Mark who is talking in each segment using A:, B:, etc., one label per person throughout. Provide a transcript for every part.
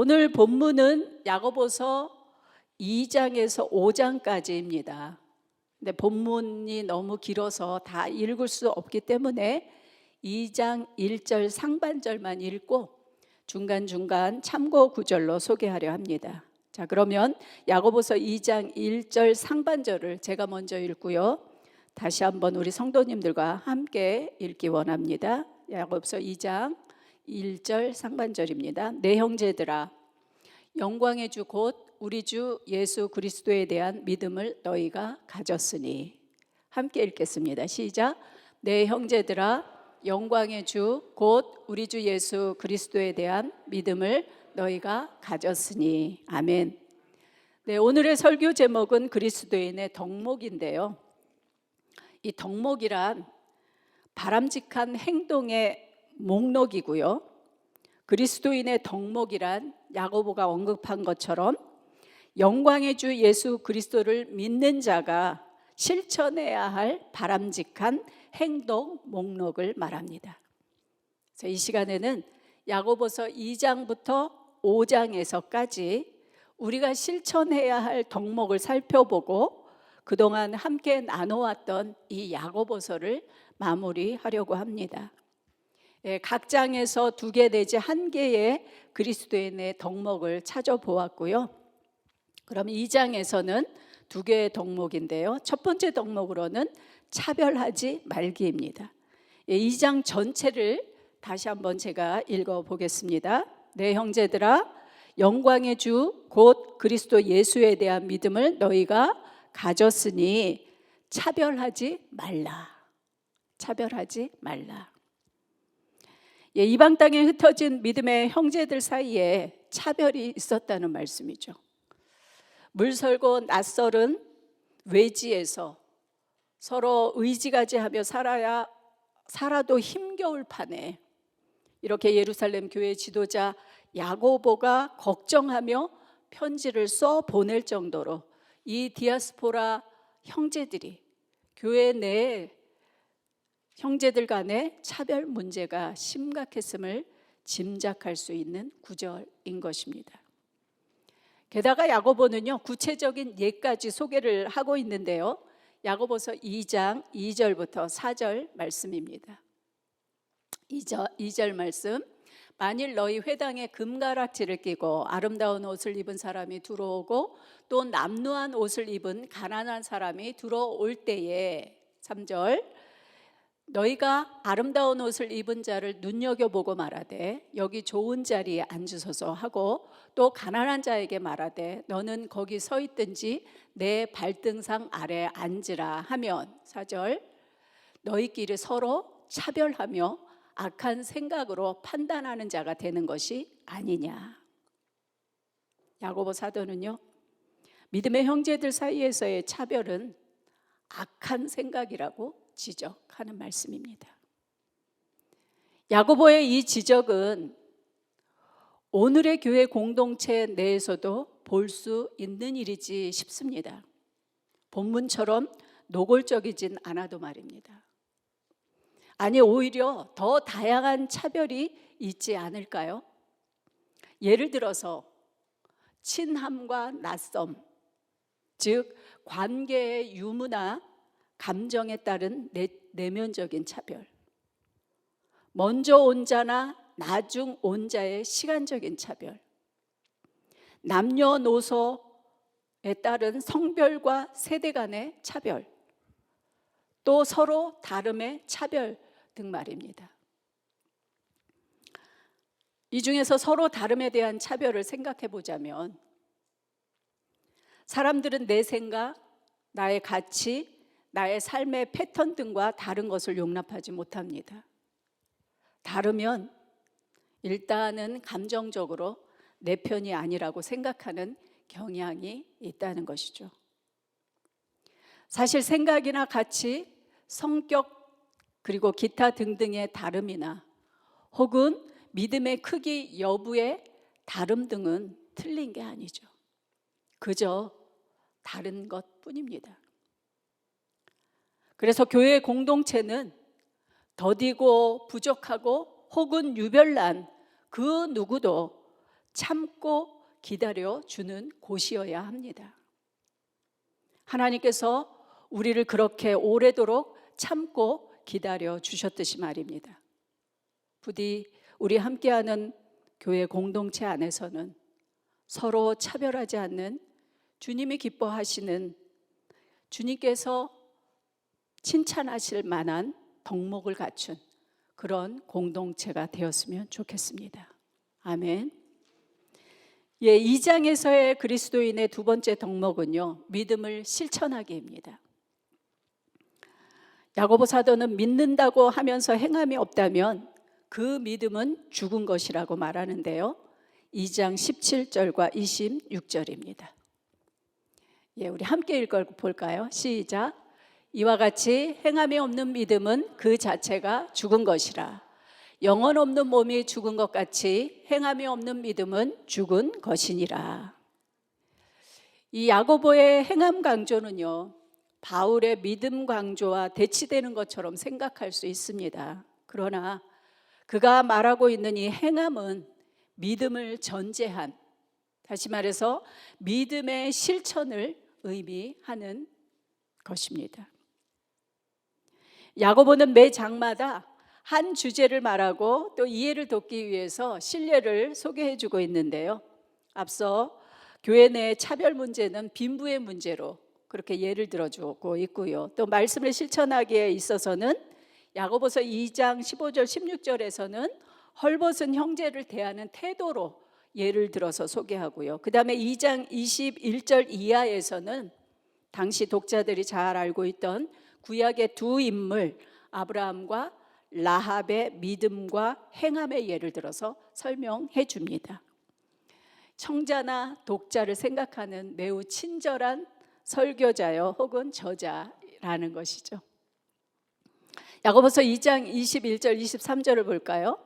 A: 오늘 본문은 야고보서 2장에서 5장까지입니다. 근데 본문이 너무 길어서 다 읽을 수 없기 때문에 2장 1절 상반절만 읽고 중간중간 참고 구절로 소개하려 합니다. 자, 그러면 야고보서 2장 1절 상반절을 제가 먼저 읽고요. 다시 한번 우리 성도님들과 함께 읽기 원합니다. 야고보서 2장 1절 상반절입니다. 내 형제들아 영광의 주 곧 우리 주 예수 그리스도에 대한 믿음을 너희가 가졌으니 함께 읽겠습니다. 시작. 내 형제들아 영광의 주 곧 우리 주 예수 그리스도에 대한 믿음을 너희가 가졌으니 아멘. 네, 오늘의 설교 제목은 그리스도인의 덕목인데요. 이 덕목이란 바람직한 행동의 목록이고요. 그리스도인의 덕목이란 야고보가 언급한 것처럼 영광의 주 예수 그리스도를 믿는 자가 실천해야 할 바람직한 행동 목록을 말합니다. 이 시간에는 야고보서 2장부터 5장에서까지 우리가 실천해야 할 덕목을 살펴보고 그동안 함께 나눠왔던 이 야고보서를 마무리하려고 합니다. 예, 각 장에서 두 개 내지 한 개의 그리스도인의 덕목을 찾아보았고요. 그럼 이 장에서는 두 개의 덕목인데요. 첫 번째 덕목으로는 차별하지 말기입니다. 예, 이장 전체를 다시 한번 제가 읽어 보겠습니다. 내 형제들아 영광의 주 곧 그리스도 예수에 대한 믿음을 너희가 가졌으니 차별하지 말라. 차별하지 말라. 예, 이방 땅에 흩어진 믿음의 형제들 사이에 차별이 있었다는 말씀이죠. 물설고 낯설은 외지에서 서로 의지가지하며 살아야 살아도 힘겨울 판에 이렇게 예루살렘 교회 지도자 야고보가 걱정하며 편지를 써 보낼 정도로 이 디아스포라 형제들이 교회 내 형제들 간의 차별 문제가 심각했음을 짐작할 수 있는 구절인 것입니다. 게다가 야고보는요 구체적인 예까지 소개를 하고 있는데요. 야고보서 2장 2절부터 4절 말씀입니다. 2절, 2절 말씀 만일 너희 회당에 금가락지를 끼고 아름다운 옷을 입은 사람이 들어오고 또 남루한 옷을 입은 가난한 사람이 들어올 때에 3절 너희가 아름다운 옷을 입은 자를 눈여겨보고 말하되 여기 좋은 자리에 앉으소서 하고 또 가난한 자에게 말하되 너는 거기 서 있든지 내 발등상 아래 앉으라 하면 4절 너희끼리 서로 차별하며 악한 생각으로 판단하는 자가 되는 것이 아니냐. 야고보 사도는요. 믿음의 형제들 사이에서의 차별은 악한 생각이라고 지적 하는 말씀입니다. 야고보의 이 지적은 오늘의 교회 공동체 내에서도 볼 수 있는 일이지 싶습니다. 본문처럼 노골적이진 않아도 말입니다. 아니 오히려 더 다양한 차별이 있지 않을까요? 예를 들어서 친함과 낯섦, 즉 관계의 유무나 감정에 따른 내, 내면적인 차별, 먼저 온 자나 나중 온 자의 시간적인 차별, 남녀노소에 따른 성별과 세대 간의 차별, 또 서로 다름의 차별 등 말입니다. 이 중에서 서로 다름에 대한 차별을 생각해 보자면 사람들은 내 생각, 나의 가치, 나의 삶의 패턴 등과 다른 것을 용납하지 못합니다. 다르면 일단은 감정적으로 내 편이 아니라고 생각하는 경향이 있다는 것이죠. 사실 생각이나 가치, 성격 그리고 기타 등등의 다름이나 혹은 믿음의 크기 여부의 다름 등은 틀린 게 아니죠. 그저 다른 것 뿐입니다. 그래서 교회 공동체는 더디고 부족하고 혹은 유별난 그 누구도 참고 기다려 주는 곳이어야 합니다. 하나님께서 우리를 그렇게 오래도록 참고 기다려 주셨듯이 말입니다. 부디 우리 함께하는 교회 공동체 안에서는 서로 차별하지 않는 주님이 기뻐하시는 주님께서 칭찬하실 만한 덕목을 갖춘 그런 공동체가 되었으면 좋겠습니다. 아멘. 예, 2장에서의 그리스도인의 두 번째 덕목은요. 믿음을 실천하기입니다. 야고보 사도는 믿는다고 하면서 행함이 없다면 그 믿음은 죽은 것이라고 말하는데요. 2장 17절과 26절입니다. 예, 우리 함께 읽어 볼까요? 시작. 이와 같이 행함이 없는 믿음은 그 자체가 죽은 것이라. 영혼 없는 몸이 죽은 것 같이 행함이 없는 믿음은 죽은 것이니라. 이 야고보의 행함 강조는요. 바울의 믿음 강조와 대치되는 것처럼 생각할 수 있습니다. 그러나 그가 말하고 있는 이 행함은 믿음을 전제한 다시 말해서 믿음의 실천을 의미하는 것입니다. 야고보는 매 장마다 한 주제를 말하고 또 이해를 돕기 위해서 신뢰를 소개해 주고 있는데요. 앞서 교회 내 차별 문제는 빈부의 문제로 그렇게 예를 들어 주고 있고요. 또 말씀을 실천하기에 있어서는 야고보서 2장 15절 16절에서는 헐벗은 형제를 대하는 태도로 예를 들어서 소개하고요. 그다음에 2장 21절 이하에서는 당시 독자들이 잘 알고 있던 구약의 두 인물 아브라함과 라합의 믿음과 행함의 예를 들어서 설명해 줍니다. 청자나 독자를 생각하는 매우 친절한 설교자요 혹은 저자라는 것이죠. 야고보서 2장 21절 23절을 볼까요?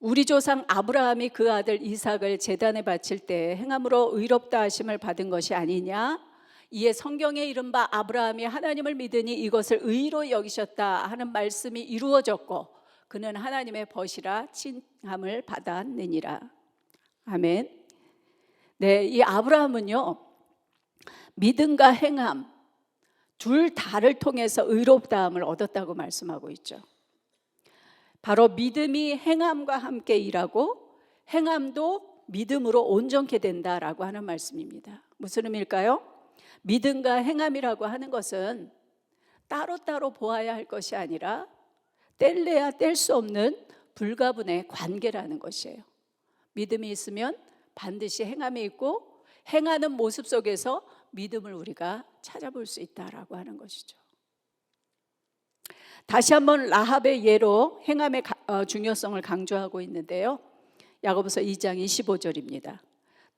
A: 우리 조상 아브라함이 그 아들 이삭을 제단에 바칠 때 행함으로 의롭다 하심을 받은 것이 아니냐? 이에 성경에 이른바 아브라함이 하나님을 믿으니 이것을 의로 여기셨다 하는 말씀이 이루어졌고 그는 하나님의 벗이라 칭함을 받았느니라. 아멘. 네, 이 아브라함은요. 믿음과 행함 둘 다를 통해서 의롭다함을 얻었다고 말씀하고 있죠. 바로 믿음이 행함과 함께 일하고 행함도 믿음으로 온전케 된다라고 하는 말씀입니다. 무슨 의미일까요? 믿음과 행함이라고 하는 것은 따로따로 보아야 할 것이 아니라 뗄래야 뗄 수 없는 불가분의 관계라는 것이에요. 믿음이 있으면 반드시 행함이 있고 행하는 모습 속에서 믿음을 우리가 찾아볼 수 있다라고 하는 것이죠. 다시 한번 라합의 예로 행함의 어, 중요성을 강조하고 있는데요. 야고보서 2장 25절입니다.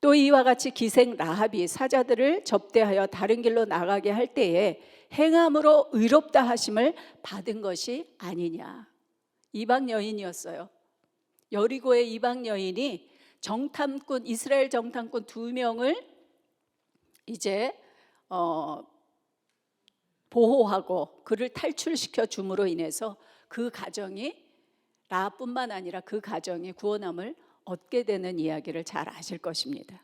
A: 또 이와 같이 기생 라합이 사자들을 접대하여 다른 길로 나가게 할 때에 행함으로 의롭다 하심을 받은 것이 아니냐. 이방 여인이었어요. 여리고의 이방 여인이 정탐꾼 이스라엘 정탐꾼 두 명을 이제 어, 보호하고 그를 탈출시켜 줌으로 인해서 그 가정이 라뿐만 아니라 그 가정이 구원함을 얻게 되는 이야기를 잘 아실 것입니다.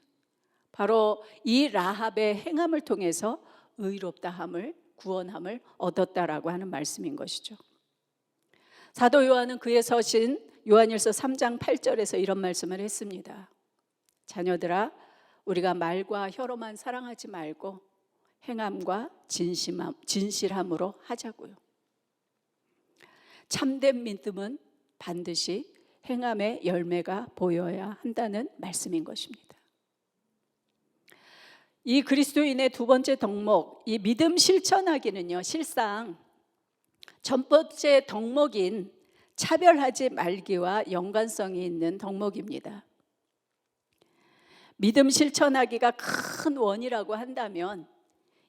A: 바로 이 라합의 행함을 통해서 의롭다함을 구원함을 얻었다라고 하는 말씀인 것이죠. 사도 요한은 그의 서신 요한일서 3장 8절에서 이런 말씀을 했습니다. 자녀들아 우리가 말과 혀로만 사랑하지 말고 행함과 진심함, 진실함으로 하자고요. 참된 믿음은 반드시 행함의 열매가 보여야 한다는 말씀인 것입니다. 이 그리스도인의 두 번째 덕목, 이 믿음 실천하기는요, 실상 첫 번째 덕목인 차별하지 말기와 연관성이 있는 덕목입니다. 믿음 실천하기가 큰 원이라고 한다면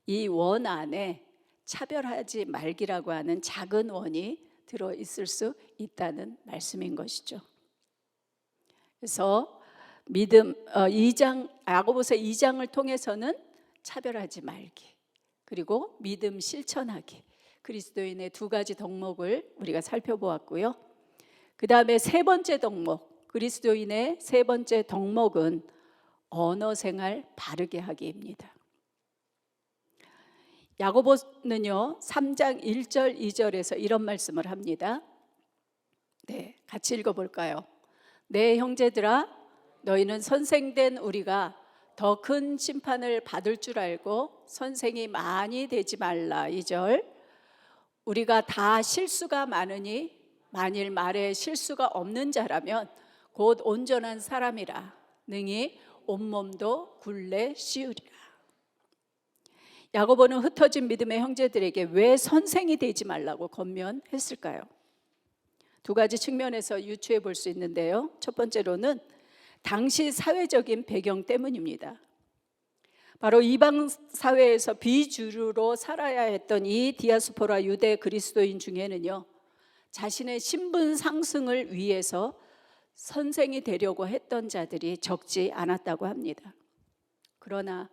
A: 이 원 안에 차별하지 말기라고 하는 작은 원이 들어 있을 수 있다는 말씀인 것이죠. 그래서 믿음 어, 2장 야고보서 2장을 통해서는 차별하지 말기 그리고 믿음 실천하기 그리스도인의 두 가지 덕목을 우리가 살펴보았고요. 그 다음에 세 번째 덕목 그리스도인의 세 번째 덕목은 언어 생활 바르게 하기입니다. 야고보는요, 3장 1절, 2절에서 이런 말씀을 합니다. 네, 같이 읽어볼까요? 내 형제들아, 너희는 선생된 우리가 더 큰 심판을 받을 줄 알고 선생이 많이 되지 말라. 2절. 우리가 다 실수가 많으니 만일 말에 실수가 없는 자라면 곧 온전한 사람이라 능히 온몸도 굴레 씌우리라. 야고보는 흩어진 믿음의 형제들에게 왜 선생이 되지 말라고 권면했을까요? 두 가지 측면에서 유추해 볼 수 있는데요. 첫 번째로는 당시 사회적인 배경 때문입니다. 바로 이방 사회에서 비주류로 살아야 했던 이 디아스포라 유대 그리스도인 중에는요. 자신의 신분 상승을 위해서 선생이 되려고 했던 자들이 적지 않았다고 합니다. 그러나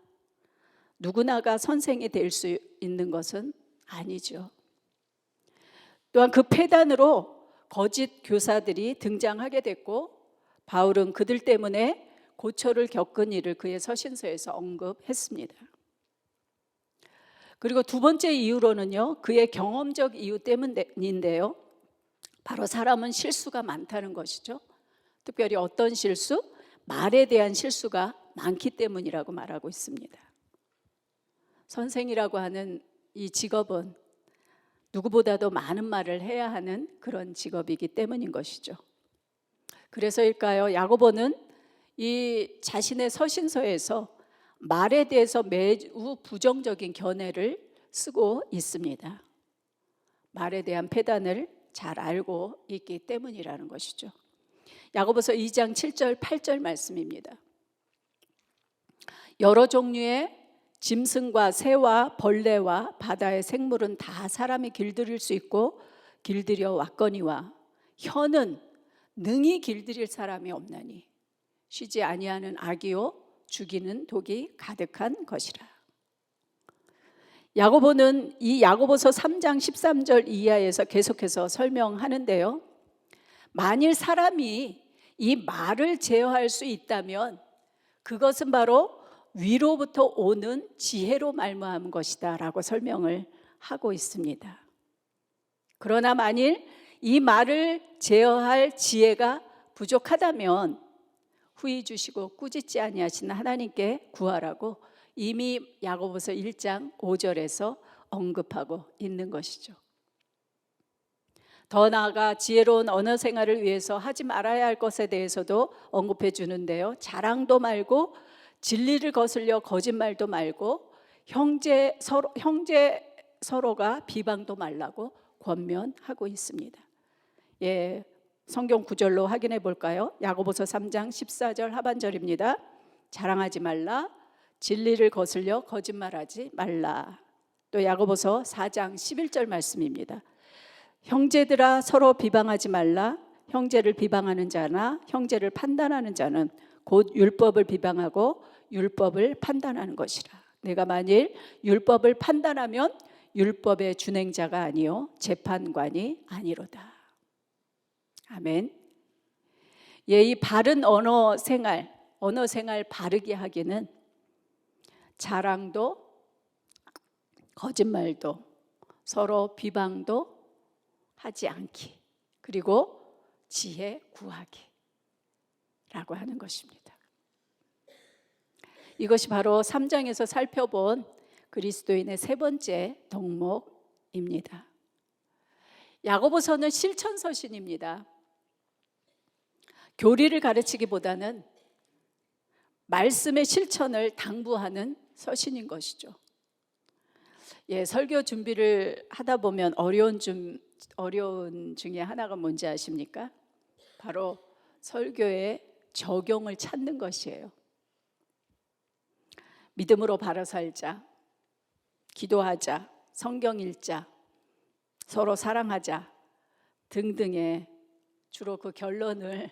A: 누구나가 선생이 될 수 있는 것은 아니죠. 또한 그 폐단으로 거짓 교사들이 등장하게 됐고 바울은 그들 때문에 고초를 겪은 일을 그의 서신서에서 언급했습니다. 그리고 두 번째 이유로는요, 그의 경험적 이유 때문인데요. 바로 사람은 실수가 많다는 것이죠. 특별히 어떤 실수? 말에 대한 실수가 많기 때문이라고 말하고 있습니다. 선생이라고 하는 이 직업은 누구보다도 많은 말을 해야 하는 그런 직업이기 때문인 것이죠. 그래서일까요? 야고보는 이 자신의 서신서에서 말에 대해서 매우 부정적인 견해를 쓰고 있습니다. 말에 대한 폐단을 잘 알고 있기 때문이라는 것이죠. 야고보서 2장 7절 8절 말씀입니다. 여러 종류의 짐승과 새와 벌레와 바다의 생물은 다 사람이 길들일 수 있고 길들여 왔거니와 혀는 능히 길들일 사람이 없나니 쉬지 아니하는 악이요 죽이는 독이 가득한 것이라. 야고보는 이 야고보서 3장 13절 이하에서 계속해서 설명하는데요. 만일 사람이 이 말을 제어할 수 있다면 그것은 바로 위로부터 오는 지혜로 말미암은 것이다 라고 설명을 하고 있습니다. 그러나 만일 이 말을 제어할 지혜가 부족하다면 후히 주시고 꾸짖지 아니하시는 하나님께 구하라고 이미 야고보서 1장 5절에서 언급하고 있는 것이죠. 더 나아가 지혜로운 언어 생활을 위해서 하지 말아야 할 것에 대해서도 언급해 주는데요. 자랑도 말고 진리를 거슬려 거짓말도 말고 형제 서로 형제 서로가 비방도 말라고 권면하고 있습니다. 예, 성경 구절로 확인해 볼까요? 야고보서 3장 14절 하반절입니다. 자랑하지 말라. 진리를 거슬려 거짓말하지 말라. 또 야고보서 4장 11절 말씀입니다. 형제들아 서로 비방하지 말라. 형제를 비방하는 자나 형제를 판단하는 자는 곧 율법을 비방하고 율법을 판단하는 것이라. 내가 만일 율법을 판단하면 율법의 준행자가 아니요 재판관이 아니로다. 아멘. 예, 이 바른 언어 생활, 언어 생활 바르게 하기는 자랑도 거짓말도 서로 비방도 하지 않기 그리고 지혜 구하기 라고 하는 것입니다. 이것이 바로 3장에서 살펴본 그리스도인의 세 번째 덕목입니다. 야고보서는 실천 서신입니다. 교리를 가르치기보다는 말씀의 실천을 당부하는 서신인 것이죠. 예, 설교 준비를 하다 보면 어려운 좀 어려운 중에 하나가 뭔지 아십니까? 바로 설교의 적용을 찾는 것이에요. 믿음으로 바로 살자. 기도하자. 성경 읽자. 서로 사랑하자. 등등의 주로 그 결론을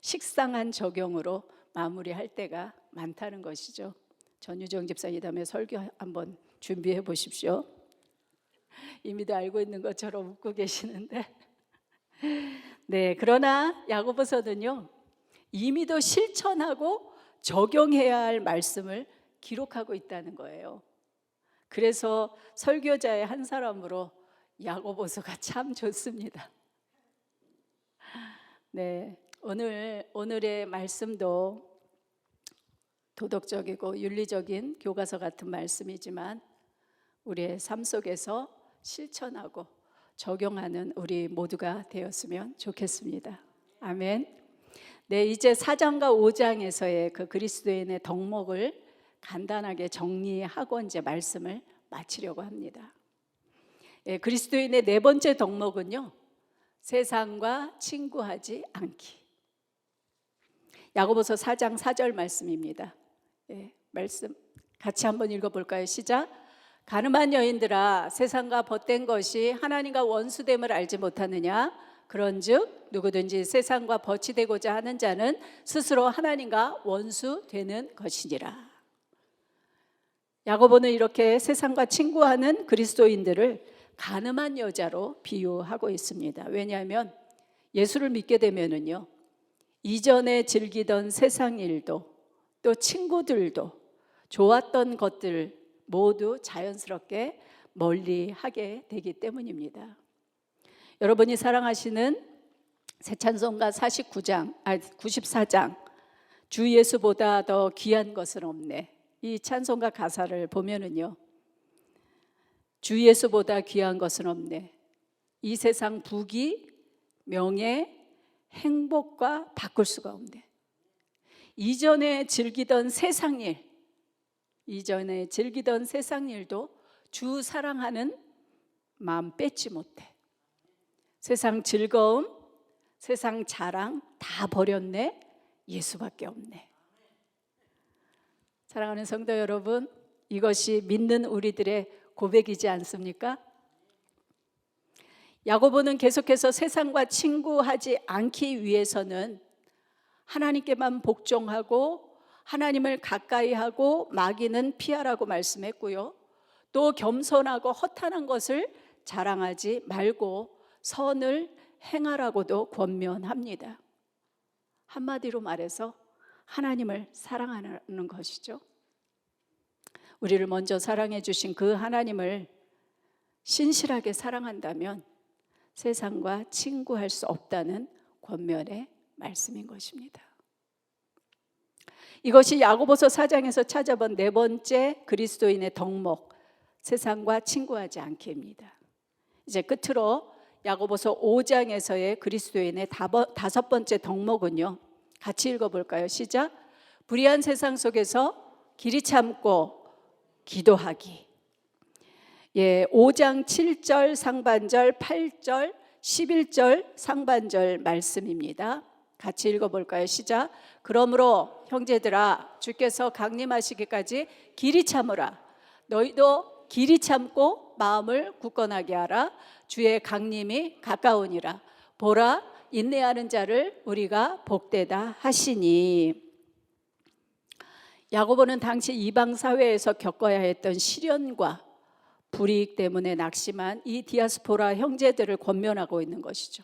A: 식상한 적용으로 마무리할 때가 많다는 것이죠. 전유정 집사 이 다음에 설교 한번 준비해 보십시오. 이미도 알고 있는 것처럼 웃고 계시는데. 네, 그러나 야고보서는요. 이미도 실천하고 적용해야 할 말씀을 기록하고 있다는 거예요. 그래서 설교자의 한 사람으로 야고보서가 참 좋습니다. 네, 오늘 오늘의 말씀도 도덕적이고 윤리적인 교과서 같은 말씀이지만 우리의 삶 속에서 실천하고 적용하는 우리 모두가 되었으면 좋겠습니다. 아멘. 네, 이제 4장과 5장에서의 그 그리스도인의 덕목을 간단하게 정리하고 이제 말씀을 마치려고 합니다. 예, 그리스도인의 네 번째 덕목은요. 세상과 친구하지 않기. 야고보서 4장 4절 말씀입니다. 예, 말씀 같이 한번 읽어 볼까요? 시작. 가늠한 여인들아 세상과 벗된 것이 하나님과 원수됨을 알지 못하느냐 그런즉 누구든지 세상과 벗이 되고자 하는 자는 스스로 하나님과 원수 되는 것이니라. 야고보는 이렇게 세상과 친구하는 그리스도인들을 가늠한 여자로 비유하고 있습니다. 왜냐하면 예수를 믿게 되면은요. 이전에 즐기던 세상 일도 또 친구들도 좋았던 것들 모두 자연스럽게 멀리 하게 되기 때문입니다. 여러분이 사랑하시는 새 찬송가 49장, 아 94장 주 예수보다 더 귀한 것은 없네. 이 찬송가 가사를 보면은요. 주 예수보다 귀한 것은 없네. 이 세상 부귀, 명예, 행복과 바꿀 수가 없네. 이전에 즐기던 세상 일, 이전에 즐기던 세상 일도 주 사랑하는 마음 뺏지 못해. 세상 즐거움, 세상 자랑 다 버렸네. 예수밖에 없네. 사랑하는 성도 여러분, 이것이 믿는 우리들의 고백이지 않습니까? 야고보는 계속해서 세상과 친구하지 않기 위해서는 하나님께만 복종하고 하나님을 가까이 하고 마귀는 피하라고 말씀했고요. 또 겸손하고 허탄한 것을 자랑하지 말고 선을 행하라고도 권면합니다. 한마디로 말해서 하나님을 사랑하는 것이죠. 우리를 먼저 사랑해 주신 그 하나님을 신실하게 사랑한다면 세상과 친구할 수 없다는 권면의 말씀인 것입니다. 이것이 야고보서 4장에서 찾아본 네 번째 그리스도인의 덕목 세상과 친구하지 않기입니다. 이제 끝으로 야고보서 5장에서의 그리스도인의 다섯 번째 덕목은요. 같이 읽어볼까요? 시작. 불의한 세상 속에서 길이 참고 기도하기. 예, 5장 7절 상반절, 8절, 11절 상반절 말씀입니다. 같이 읽어볼까요? 시작. 그러므로 형제들아, 주께서 강림하시기까지 길이 참으라. 너희도 길이 참고 마음을 굳건하게 하라. 주의 강림이 가까우니라. 보라, 인내하는 자를 우리가 복되다 하시니. 야고보는 당시 이방 사회에서 겪어야 했던 시련과 불이익 때문에 낙심한 이 디아스포라 형제들을 권면하고 있는 것이죠.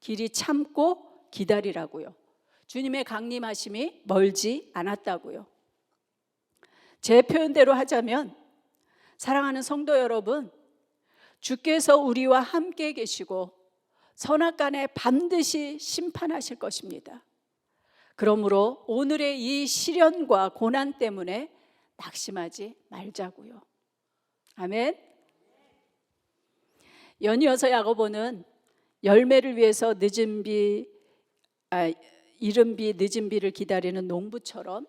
A: 길이 참고 기다리라고요. 주님의 강림하심이 멀지 않았다고요. 제 표현대로 하자면 사랑하는 성도 여러분, 주께서 우리와 함께 계시고 선악간에 반드시 심판하실 것입니다. 그러므로 오늘의 이 시련과 고난 때문에 낙심하지 말자고요. 아멘. 연이어서 야고보는 열매를 위해서 늦은 비, 아, 이른 비, 늦은 비를 기다리는 농부처럼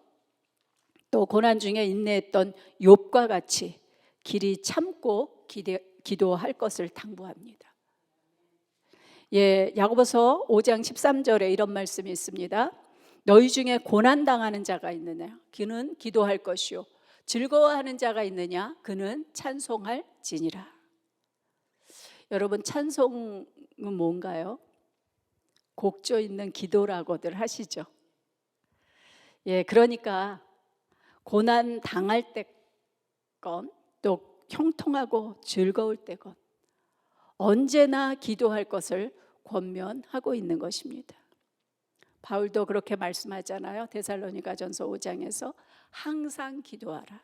A: 또 고난 중에 인내했던 욥과 같이 길이 참고 기대, 기도할 것을 당부합니다. 예, 야고보서 5장 13절에 이런 말씀이 있습니다. 너희 중에 고난 당하는 자가 있느냐? 그는 기도할 것이요. 즐거워하는 자가 있느냐? 그는 찬송할 지니라. 여러분 찬송은 뭔가요? 곡조 있는 기도라고들 하시죠. 예, 그러니까 고난 당할 때건 또 형통하고 즐거울 때건 언제나 기도할 것을 권면하고 있는 것입니다. 바울도 그렇게 말씀하잖아요. 데살로니가전서 5장에서 항상 기도하라.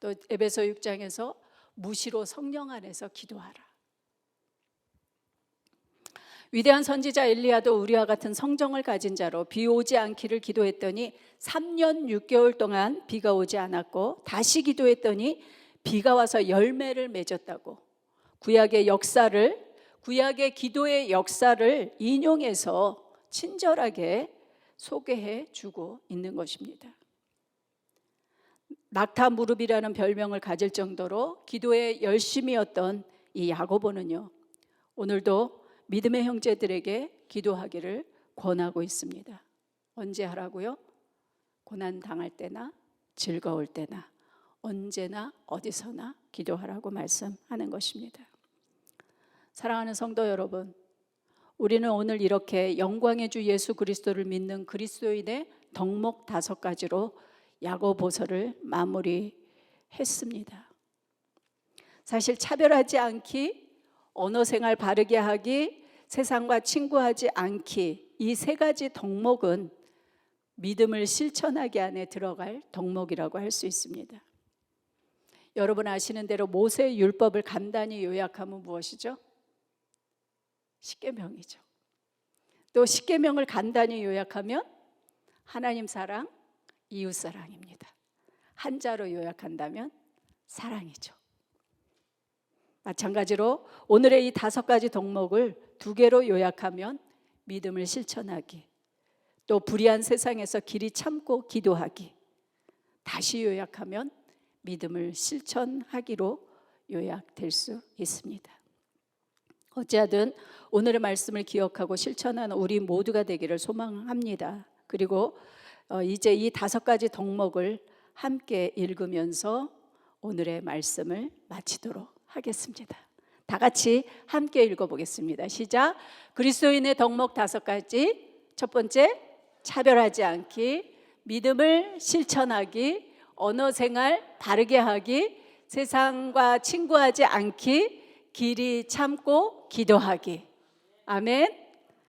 A: 또 에베소 6장에서 무시로 성령 안에서 기도하라. 위대한 선지자 엘리야도 우리와 같은 성정을 가진 자로 비 오지 않기를 기도했더니 3년 6개월 동안 비가 오지 않았고 다시 기도했더니 비가 와서 열매를 맺었다고 구약의 역사를 구약의 기도의 역사를 인용해서 친절하게 소개해 주고 있는 것입니다. 낙타 무릎이라는 별명을 가질 정도로 기도에 열심이었던 이 야고보는요. 오늘도 믿음의 형제들에게 기도하기를 권하고 있습니다. 언제 하라고요? 고난 당할 때나 즐거울 때나 언제나 어디서나 기도하라고 말씀하는 것입니다. 사랑하는 성도 여러분, 우리는 오늘 이렇게 영광의 주 예수 그리스도를 믿는 그리스도인의 덕목 다섯 가지로 야고보서를 마무리했습니다. 사실 차별하지 않기, 언어 생활 바르게 하기, 세상과 친구하지 않기 이 세 가지 덕목은 믿음을 실천하기 안에 들어갈 덕목이라고 할 수 있습니다. 여러분 아시는 대로 모세 율법을 간단히 요약하면 무엇이죠? 십계명이죠. 또 십계명을 간단히 요약하면 하나님 사랑, 이웃 사랑입니다. 한자로 요약한다면 사랑이죠. 마찬가지로 오늘의 이 다섯 가지 덕목을 두 개로 요약하면 믿음을 실천하기, 또 불의한 세상에서 길이 참고 기도하기, 다시 요약하면 믿음을 실천하기로 요약될 수 있습니다. 어찌하든 오늘의 말씀을 기억하고 실천하는 우리 모두가 되기를 소망합니다. 그리고 어, 이제 이 다섯 가지 덕목을 함께 읽으면서 오늘의 말씀을 마치도록 하겠습니다. 다 같이 함께 읽어보겠습니다. 시작. 그리스도인의 덕목 다섯 가지. 첫 번째, 차별하지 않기, 믿음을 실천하기, 언어 생활 바르게 하기, 세상과 친구하지 않기, 길이 참고 기도하기. 아멘.